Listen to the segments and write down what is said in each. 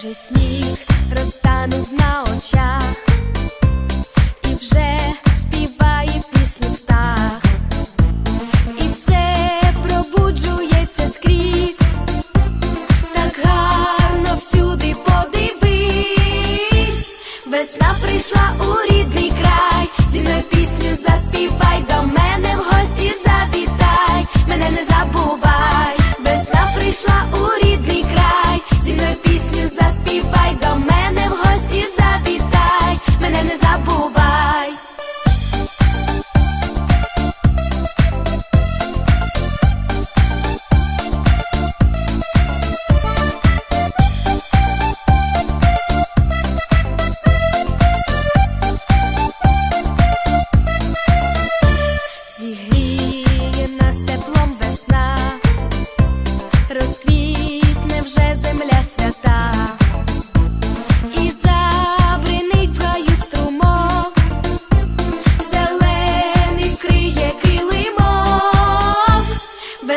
вже сніг розтанув на очах.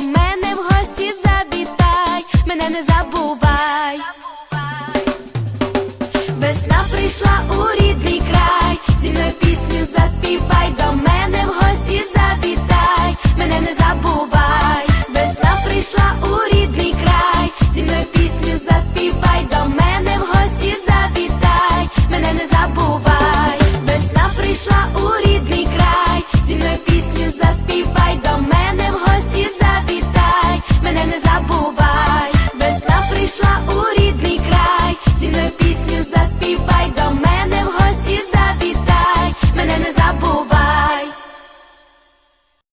мене в гості завітай, мене не забувай. Весна прийшла у рідний край, зі мною пісню заспівай,